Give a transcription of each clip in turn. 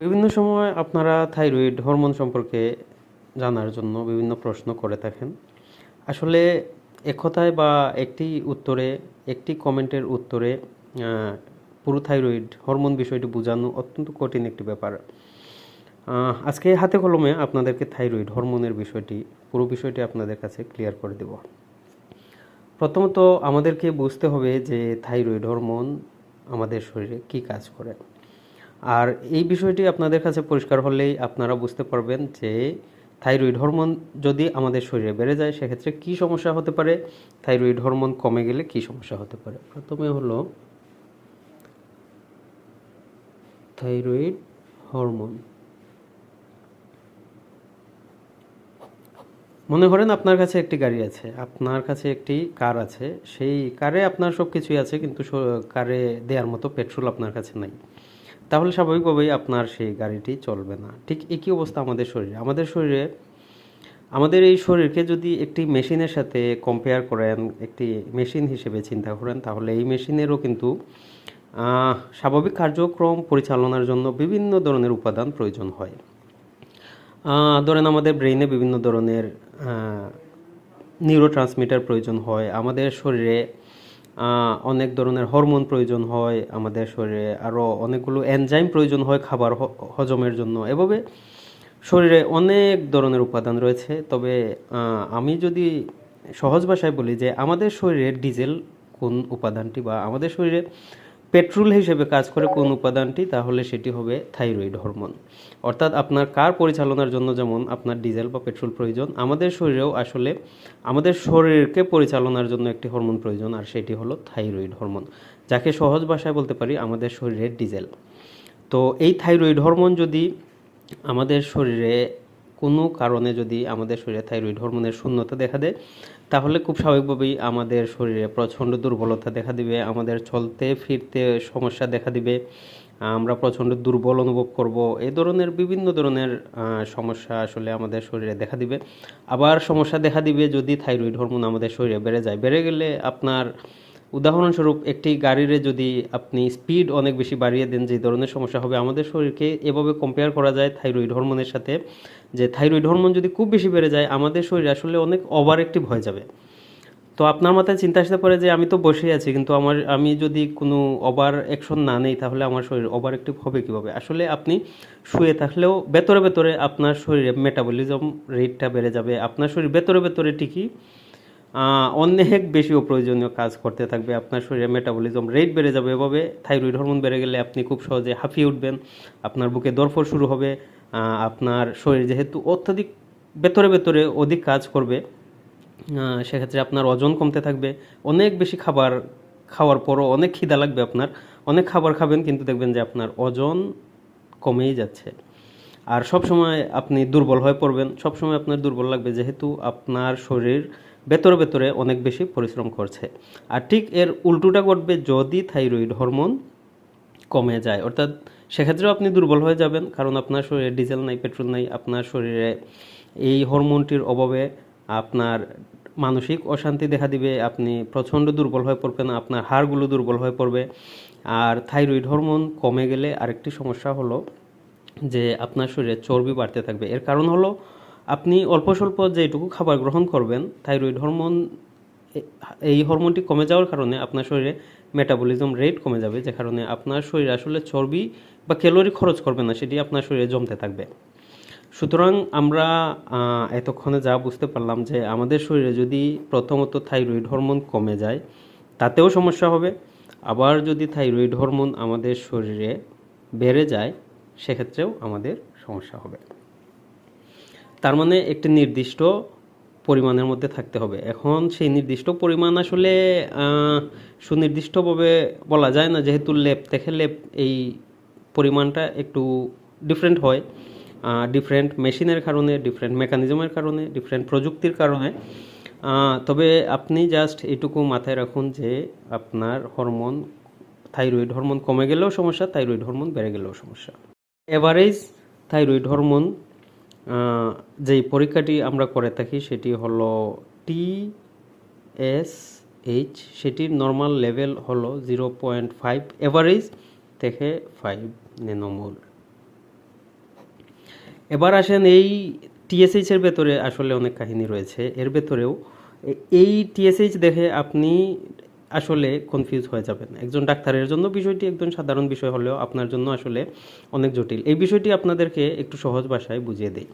বিভিন্ন সময় আপনারা থাইরয়েড হরমোন সম্পর্কে জানার জন্য বিভিন্ন প্রশ্ন করে থাকেন। আসলে এক কথায় বা একটি উত্তরে, একটি কমেন্টের উত্তরে পুরো থাইরয়েড হরমোন বিষয়টি বোঝানো অত্যন্ত কঠিন একটি ব্যাপার। আজকে হাতে কলমে আপনাদেরকে থাইরয়েড হরমোনের বিষয়টি, পুরো বিষয়টি আপনাদের কাছে ক্লিয়ার করে দেব। প্রথমত আমাদেরকে বুঝতে হবে যে থাইরয়েড হরমোন আমাদের শরীরে কি কাজ করে। আর এই বিষয়টি আপনাদের কাছে পরিষ্কার হলেই আপনারা বুঝতে পারবেন যে থাইরয়েড হরমোন যদি আমাদের শরীরে বেড়ে যায়, সেক্ষেত্রে কি সমস্যা হতে পারে? থাইরয়েড হরমোন কমে গেলে কি সমস্যা হতে পারে? প্রথমে হলো থাইরয়েড হরমোন। মনে করেন আপনার কাছে একটি গাড়ি আছে, আপনার কাছে একটি কার আছে, সেই কারে আপনার সব কিছুই আছে, কিন্তু কারে দেওয়ার মতো পেট্রোল আপনার কাছে নাই। তাহলে স্বাভাবিকভাবেই আপনার সেই গাড়িটি চলবে না। ঠিক একই অবস্থা আমাদের শরীরে। আমাদের শরীরে, আমাদের এই শরীরকে যদি একটি মেশিনের সাথে কম্পেয়ার করেন, একটি মেশিন হিসেবে চিন্তা করেন, তাহলে এই মেশিনেরও কিন্তু স্বাভাবিক কার্যক্রম পরিচালনার জন্য বিভিন্ন ধরনের উপাদান প্রয়োজন হয়। ধরেন আমাদের ব্রেইনে বিভিন্ন ধরনের নিউরো প্রয়োজন হয়। আমাদের শরীরে অনেক ধরনের হরমোন প্রয়োজন হয় আমাদের শরীরে আরও অনেকগুলো এনজাইম প্রয়োজন হয় খাবার হজমের জন্য। এভাবে শরীরে অনেক ধরনের উপাদান রয়েছে। তবে আমি যদি সহজ ভাষায় বলি যে আমাদের শরীরে ডিজেল কোন উপাদানটি বা আমাদের শরীরে পেট্রোল হিসেবে কাজ করে কোন উপাদানটি, তাহলে সেটি হবে থাইরয়েড হরমোন। অর্থাৎ আপনার কার পরিচালনার জন্য যেমন আপনার ডিজেল বা পেট্রোল প্রয়োজন, আমাদের শরীরেও আসলে আমাদের শরীরকে পরিচালনার জন্য একটি হরমোন প্রয়োজন, আর সেটি হলো থাইরয়েড হরমোন। যাকে সহজ ভাষায় বলতে পারি, আমাদের শরীরের ডিজেল। তো এই থাইরয়েড হরমোন যদি আমাদের শরীরে কোনো কারণে যদি আমাদের শরীরে থাইরয়েড হরমোনের শূন্যতা দেখা দেয় তাহলে খুব স্বাভাবিকভাবেই আমাদের শরীরে প্রচণ্ড দুর্বলতা দেখা দিবে, আমাদের চলতে ফিরতে সমস্যা দেখা দিবে, আমরা প্রচণ্ড দুর্বল অনুভব করব এই ধরনের বিভিন্ন ধরনের সমস্যা আসলে আমাদের শরীরে দেখা দিবে। আবার সমস্যা দেখা দিবে যদি থাইরয়েড হরমোন আমাদের শরীরে বেড়ে যায়। বেড়ে গেলে আপনার উদাহরণস্বরূপ একটি গাড়িরে যদি আপনি স্পিড অনেক বেশি বাড়িয়ে দেন, যে ধরনের সমস্যা হবে আমাদের শরীরকে এভাবে কম্পেয়ার করা যায় থাইরয়েড হরমোনের সাথে, যে থাইরয়েড হরমোন যদি খুব বেশি বেড়ে যায়, আমাদের শরীর আসলে অনেক ওভার অ্যাক্টিভ হয়ে যাবে। তো আপনার মাথায় চিন্তা আসতে পারে যে, আমি তো বসেই আছি, কিন্তু আমার, আমি যদি কোনো ওভার অ্যাকশন না নেই, তাহলে আমার শরীর ওভার অ্যাক্টিভ হবে কীভাবে? আসলে আপনি শুয়ে থাকলেও ভেতরে ভেতরে আপনার শরীরে মেটাবলিজম রেটটা বেড়ে যাবে। আপনার শরীর ভেতরে ভেতরে ঠিকই অনেক বেশি অপ্রয়োজনীয় কাজ করতে থাকবে। আপনার শরীরে মেটাবলিজম রেট বেড়ে যাবে এভাবে। থাইরয়েড হরমোন বেড়ে গেলে আপনি খুব সহজে হাঁপিয়ে উঠবেন। আপনার বুকে দরফর শুরু হবে। আপনার শরীর যেহেতু অত্যাধিক ভেতরে ভেতরে অধিক কাজ করবে সেক্ষেত্রে আপনার ওজন কমতে থাকবে। অনেক বেশি খাবার খাওয়ার পরও অনেক খিদা লাগবে আপনার। অনেক খাবার খাবেন কিন্তু দেখবেন যে আপনার ওজন কমেই যাচ্ছে। আর সব সময় আপনি দুর্বল হয়ে পড়বেন। সব সময় আপনার দুর্বল লাগবে যেহেতু আপনার শরীর ভেতরে ভেতরে অনেক বেশি পরিশ্রম করছে। আর ঠিক এর উল্টোটা ঘটবে যদি থাইরয়েড হরমোন কমে যায়। অর্থাৎ সেক্ষেত্রেও আপনি দুর্বল হয়ে যাবেন, কারণ আপনার শরীরে ডিজেল নাই, পেট্রোল নাই, আপনার শরীরে এই হরমোনটির অভাবে আপনার মানসিক অশান্তি দেখা দিবে, আপনি প্রচণ্ড দুর্বল হয়ে পড়বেন, আপনার হাড়গুলো দুর্বল হয়ে পড়বে। আর থাইরয়েড হরমোন কমে গেলে আরেকটি সমস্যা হলো যে আপনার শরীরে চর্বি বাড়তে থাকবে। এর কারণ হলো আপনি অল্প স্বল্প যেটুকু খাবার গ্রহণ করবেন, থাইরয়েড হরমোন এই হরমোনটি কমে যাওয়ার কারণে আপনার শরীরে মেটাবলিজম রেট কমে যাবে, যে কারণে আপনার শরীর আসলে চর্বি বা ক্যালোরি খরচ করবে না, সেটি আপনার শরীরে জমতে থাকবে। সুতরাং আমরা এতক্ষণে যা বুঝতে পারলাম যে আমাদের শরীরে যদি প্রথমত থাইরয়েড হরমোন কমে যায়, তাতেও সমস্যা হবে। আবার যদি থাইরয়েড হরমোন আমাদের শরীরে বেড়ে যায়, সেক্ষেত্রেও আমাদের সমস্যা হবে। তার মানে একটি নির্দিষ্ট পরিমাণের মধ্যে থাকতে হবে। এখন সেই নির্দিষ্ট পরিমাণ আসলে সুনির্দিষ্টভাবে বলা যায় না, যেহেতু লেপ থেকে লেপ এই পরিমাণটা একটু ডিফারেন্ট হয়। ডিফারেন্ট মেশিনের কারণে ডিফারেন্ট মেকানিজমের কারণে ডিফারেন্ট প্রযুক্তির কারণে। তবে আপনি জাস্ট এটুকু মাথায় রাখুন যে, আপনার হরমোন থাইরয়েড হরমোন কমে গেলেও সমস্যা থাইরয়েড হরমোন বেড়ে গেলেও সমস্যা। এভারেজ থাইরয়েড হরমোন যেই পরীক্ষাটি আমরা করে থাকি সেটি হলো টি এস এইচ সেটির নর্মাল লেভেল হলো জিরো পয়েন্ট ফাইভ এভারেজ থেকে ফাইভ নেনোমোল এবার আসেন এই টিএসএইচ এর ভেতরে আসলে অনেক কাহিনী রয়েছে। এর ভেতরেও এই টিএসএইচ দেখে আপনি আসলে কনফিউজ হয়ে যাবেন। একজন ডাক্তারের জন্য বিষয়টি একজন সাধারণ বিষয় হলেও আপনার জন্য আসলে অনেক জটিল। এই বিষয়টি আপনাদেরকে একটু সহজ ভাষায় বুঝিয়ে দেই।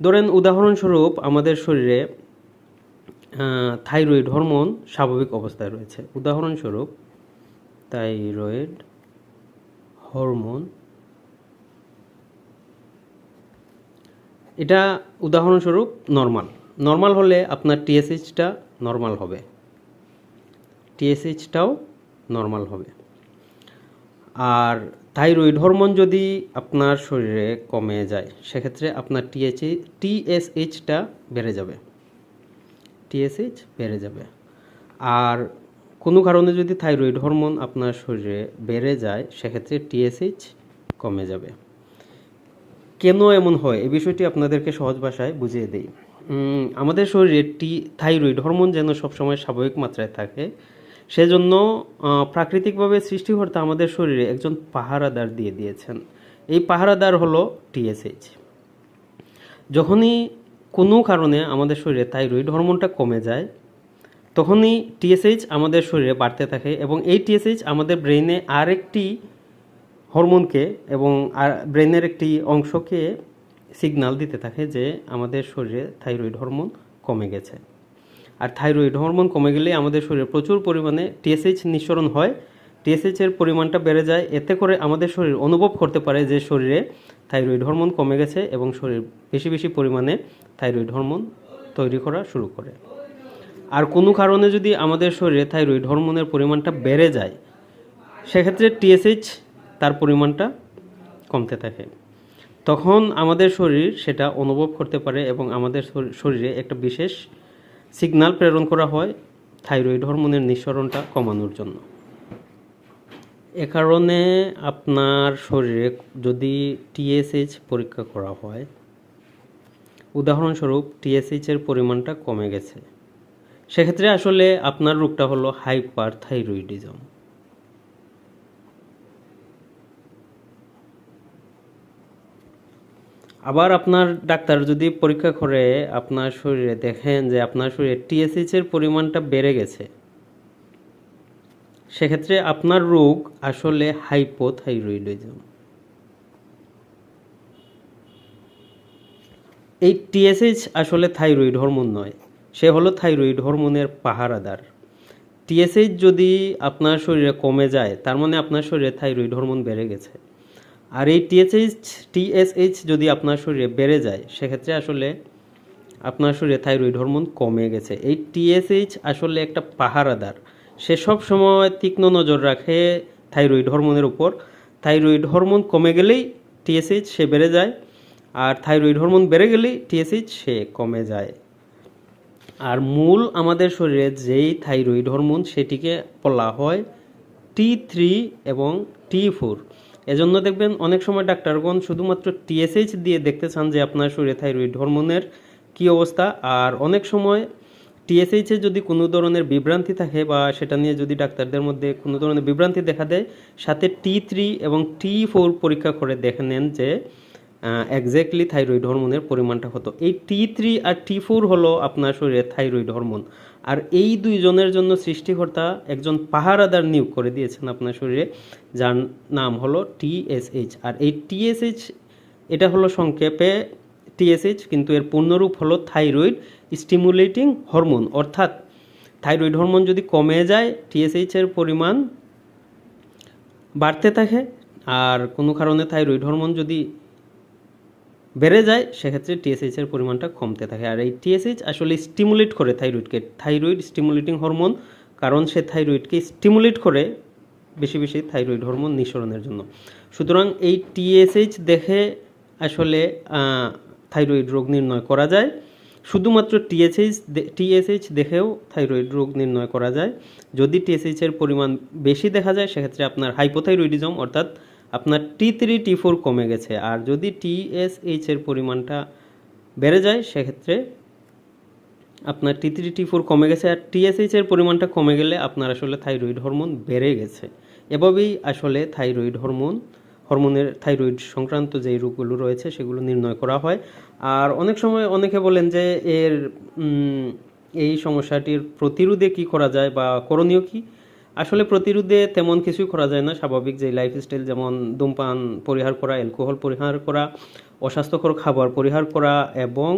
ধরেন, উদাহরণস্বরূপ আমাদের শরীরে থাইরয়েড হরমোন স্বাভাবিক অবস্থায় রয়েছে। উদাহরণস্বরূপ থাইরয়েড হরমোন এটা উদাহরণস্বরূপ নর্মাল নর্মাল হলে আপনার টিএসএইচটা নর্মাল হবে। টিএসএইচটাও নর্মাল হবে। আর থাইরয়েড হরমোন যদি আপনার শরীরে কমে যায়, সেক্ষেত্রে আপনার টিএইচ টিএসএইচটা বেড়ে যাবে। টিএসএইচ বেড়ে যাবে। আর কোনো কারণে যদি থাইরয়েড হরমোন আপনার শরীরে বেড়ে যায়, সেক্ষেত্রে টিএসএইচ কমে যাবে। কেন এমন হয়? এই বিষয়টি আপনাদেরকে সহজ ভাষায় বুঝিয়ে দিই। আমাদের শরীরে টি থাইরয়েড হরমোন যেন সবসময় স্বাভাবিক মাত্রায় থাকে সেজন্য প্রাকৃতিকভাবে সৃষ্টিকর্তা আমাদের শরীরে একজন পাহারাদার দিয়ে দিয়েছেন। এই পাহারাদার হলো টিএসএইচ যখনই কোনো কারণে আমাদের শরীরে থাইরয়েড হরমোনটা কমে যায়, তখনই টিএসএইচ আমাদের শরীরে বাড়তে থাকে এবং এই টিএসএইচ আমাদের ব্রেইনে আরেকটি হরমোনকে এবং আর ব্রেনের একটি অংশকে সিগন্যাল দিতে থাকে যে আমাদের শরীরে থাইরয়েড হরমোন কমে গেছে। আর থাইরয়েড হরমোন কমে গেলে আমাদের শরীরে প্রচুর পরিমাণে টিএসএইচ নিঃসরণ হয়। টিএসএইচ এর পরিমাণটা বেড়ে যায়। এতে করে আমাদের শরীর অনুভব করতে পারে যে শরীরে থাইরয়েড হরমোন কমে গেছে এবং শরীর বেশি বেশি পরিমাণে থাইরয়েড হরমোন তৈরি করা শুরু করে। আর কোনো কারণে যদি আমাদের শরীরে থাইরয়েড হরমোনের পরিমাণটা বেড়ে যায়, সেক্ষেত্রে টিএসএইচ তার পরিমাণটা কমতে থাকে। তখন আমাদের শরীর সেটা অনুভব করতে পারে এবং আমাদের শরী- শরীরে একটা বিশেষ সিগন্যাল প্রেরণ করা হয় থাইরয়েড হরমোনের নিঃসরণটা কমানোর জন্য। এ কারণে আপনার শরীরে যদি টিএসএইচ পরীক্ষা করা হয়, উদাহরণস্বরূপ টিএসএইচ এর পরিমাণটা কমে গেছে, সেক্ষেত্রে আসলে আপনার রোগটা হলো হাইপার থাইরয়েডিজম আবার আপনার ডাক্তার যদি পরীক্ষা করে আপনার শরীরে দেখেন যে আপনার শরীরে টিএসএইচ এর পরিমাণটা বেড়ে গেছে, সেক্ষেত্রে আপনার রোগ আসলে হাইপোথাইরয়েডিজম এই টিএসএইচ আসলে থাইরয়েড হরমোন নয়, সে হলো থাইরয়েড হরমোনের পাহারাদার। টিএসএইচ যদি আপনার শরীরে কমে যায়, তার মানে আপনার শরীরে থাইরয়েড হরমোন বেড়ে গেছে। আর এই টিএসএইচ টিএসএইচ যদি আপনার শরীরে বেড়ে যায়, সেক্ষেত্রে আসলে আপনার শরীরে থাইরয়েড হরমোন কমে গেছে। এই টিএসএইচ আসলে একটা পাহারাদার। সে সব সময় তীক্ষ্ণ নজর রাখে থাইরয়েড হরমোনের উপর। থাইরয়েড হরমোন কমে গেলেই টিএসএইচ সে বেড়ে যায়, আর থাইরয়েড হরমোন বেড়ে গেলেই টিএসএইচ সে কমে যায়। আর মূল আমাদের শরীরে যেই থাইরয়েড হরমোন সেটিকে বলা হয় টি থ্রি এবং টি ফোর এজন্য দেখবেন অনেক সময় ডাক্তারগণ শুধুমাত্র টিএসএইচ দিয়ে দেখতে চান যে আপনার শরীরে থাইরয়েড হরমোনের কি অবস্থা। আর অনেক সময় টিএসএইচে যদি কোনো ধরনের বিভ্রান্তি থাকে বা সেটা নিয়ে যদি ডাক্তারদের মধ্যে কোনো ধরনের বিভ্রান্তি দেখা দেয়, সাথে টি থ্রি এবং টি ফোর পরীক্ষা করে দেখে নেন যে এক্স্যাক্টলি থাইরয়েড হরমোনের পরিমাণটা কত। এই টি থ্রি আর টি ফোর হলো আপনার শরীরে থাইরয়েড হরমোন। আর এই দুইজনের জন্য সৃষ্টিকর্তা একজন পাহারাদার নিয়োগ করে দিয়েছেন আপনার শরীরে, যার নাম হলো টিএসএইচ আর এই টিএসএইচ এটা হলো সংক্ষেপে টিএসএইচ কিন্তু এর পূর্ণরূপ হলো থাইরয়েড স্টিমুলেটিং হরমোন। অর্থাৎ থাইরয়েড হরমোন যদি কমে যায় টিএসএইচ এর পরিমাণ বাড়তে থাকে, আর কোনো কারণে থাইরয়েড হরমোন যদি বেড়ে যায়, সেক্ষেত্রে টিএসএইচ এর পরিমাণটা কমতে থাকে। আর এই টিএসএইচ আসলে স্টিমুলেট করে থাইরয়েডকে থাইরয়েড স্টিমুলেটিং হরমোন কারণ সে থাইরয়েডকে স্টিমুলেট করে বেশি বেশি থাইরয়েড হরমোন নিঃসরণের জন্য। সুতরাং এই টিএসএইচ দেখে আসলে থাইরয়েড রোগ নির্ণয় করা যায়। শুধুমাত্র টিএসএইচ টিএসএইচ দেখেও থাইরয়েড রোগ নির্ণয় করা যায়। যদি টিএসএইচ এর পরিমাণ বেশি দেখা যায়, সেক্ষেত্রে আপনার হাইপোথাইরয়েডিজম অর্থাৎ আপনার টি থ্রি টি ফোর কমে গেছে। আর যদি টিএসএইচ এর পরিমাণটা বেড়ে যায়, সেক্ষেত্রে আপনার টি থ্রি টি ফোর কমে গেছে। আর টিএসএইচ এর পরিমাণটা কমে গেলে আপনার আসলে থাইরয়েড হরমোন বেড়ে গেছে। এভাবেই আসলে থাইরয়েড হরমোন হরমোনের থাইরয়েড সংক্রান্ত যে রোগগুলো রয়েছে, সেগুলো নির্ণয় করা হয়। আর অনেক সময় অনেকে বলেন যে, এর এই সমস্যাটির প্রতিরোধে কি করা যায় বা করণীয় কি? আসলে প্রতিরোধে তেমন কিছুই করা যায় না। স্বাভাবিক যে লাইফস্টাইল যেমন ধূমপান পরিহার করা অ্যালকোহল পরিহার করা, অস্বাস্থ্যকর খাবার পরিহার করা এবং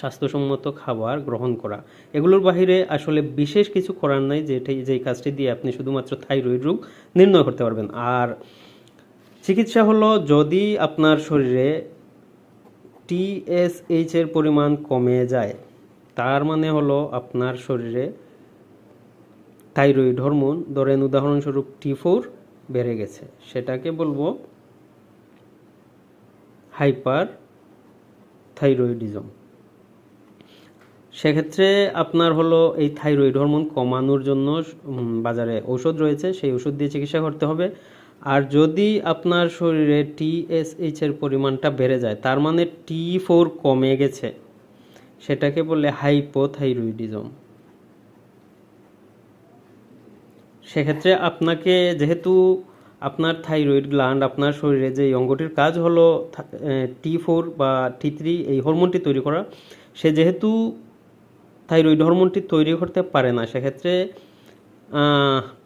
স্বাস্থ্যসম্মত খাবার গ্রহণ করা। এগুলোর বাইরে আসলে বিশেষ কিছু করার নাই যেটি যেই কাজটি দিয়ে আপনি শুধুমাত্র থাইরয়েড রোগ নির্ণয় করতে পারবেন। আর চিকিৎসা হলো যদি আপনার শরীরে টিএসএইচ এর পরিমাণ কমে যায়, তার মানে হলো আপনার শরীরে থাইরয়েড হরমোন, ধরেন উদাহরণস্বরূপ টি ফোর বেড়ে গেছে। সেটাকে বলব হাইপার থাইরয়েডিজম সেক্ষেত্রে আপনার হলো এই থাইরয়েড হরমোন কমানোর জন্য বাজারে ঔষধ রয়েছে, সেই ওষুধ দিয়ে চিকিৎসা করতে হবে। আর যদি আপনার শরীরে টিএসএইচ এর পরিমাণটা বেড়ে যায়, তার মানে টি ফোর কমে গেছে, সেটাকে বলে হাইপোথাইরয়েডিজম। সেক্ষেত্রে আপনাকে যেহেতু আপনার থাইরয়েড গ্ল্যান্ড আপনার শরীরে যে অঙ্গটির কাজ হলো টি ফোর বা টি থ্রি এই হরমোনটি তৈরি করা, সে যেহেতু থাইরয়েড হরমোনটি তৈরি করতে পারে না, সেক্ষেত্রে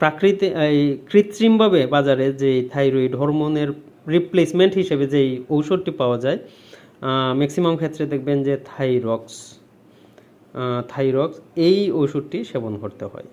প্রাকৃতিক এই কৃত্রিমভাবে বাজারে যে থাইরয়েড হরমোনের রিপ্লেসমেন্ট হিসেবে যেই ঔষধটি পাওয়া যায় ম্যাক্সিমাম ক্ষেত্রে দেখবেন যে থাইরক্স থাইরক্স এই ওষুধটি সেবন করতে হয়।